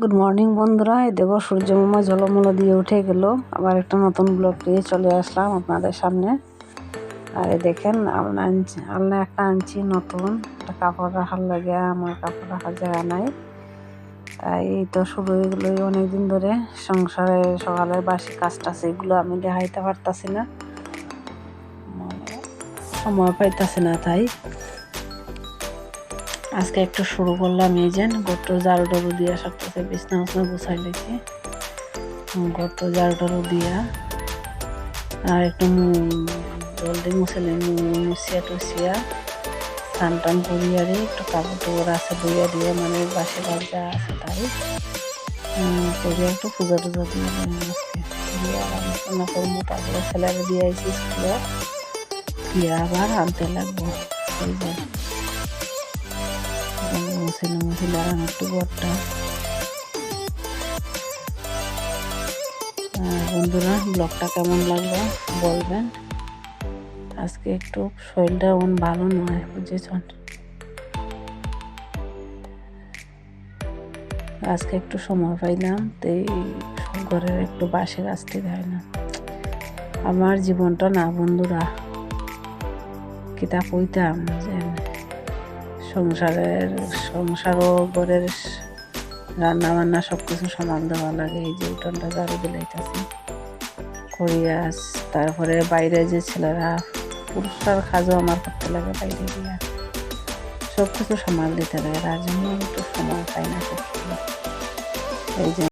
Good morning বন্ধুরা। এই দেখো সূর্য মামা জলমলো দিয়ে উঠে গেল। আবার একটা নতুন ব্লগ নিয়ে চলে আসলাম আপনাদের সামনে। আর এই দেখেন, আলনা একটা আনছি নতুন। একটা কাপড় রাখার লাগে, আমার কাপড় রাখার জায়গা নাই। তাই এই তো শুরু গেলো অনেকদিন ধরে। সংসারে সকালের বাসি কাজটা এগুলো আমি দেখাইতে পারতাছি না। সময় পাইতাছি না তাই। আজকে একটু শুরু করলাম, এই যে গট্ট ঝাড়ু টাড়ু দিয়া সবটাতে বিছনা উছনা গুছাই লেছি। গট্ট ঝাড়ু টাড়ু দিয়া আর একটু জলদি মুছলে মুছিয়া টুছিয়া, স্নান টান করিয়া দিয়ে একটু কাপড় টাপড় আছে বইয়া দিয়ে মানে বাসি যা আছে তাই। করিয়া একটু পূজা টুজা দিয়ে রান্না করব তারপরে ছেলেরা দিয়ে আইছি স্কুলে। দিয়ে আবার আনতে লাগবো মুসিলে মুসিলে আর একটু বরটা। বন্ধুরা, ব্লগটা কেমন লাগল বলবেন। আজকে একটু শরীরটা এমন ভালো নয়, বুঝেছেন? আজকে একটু সময় পাইলাম, তো এই ঘরের একটু বাসে আসতে হয় না। আমার জীবনটা না, বন্ধুরা, কিতাব কইতাম যে সংসারের সংসার ও ঘরের রান্না বান্না সব কিছু সমান দেওয়া লাগে। এই যে উঠোনটা ঝাড়ু দিলাইতেছি করিয়াস তারপরে বাইরে যে ছেলেরা পুরুষরার কাজও আমার করতে লাগে বাইরে গিয়া। সব কিছু সামাল দিতে লাগে। রাজনীতি একটু সময় পাই না সব এই যে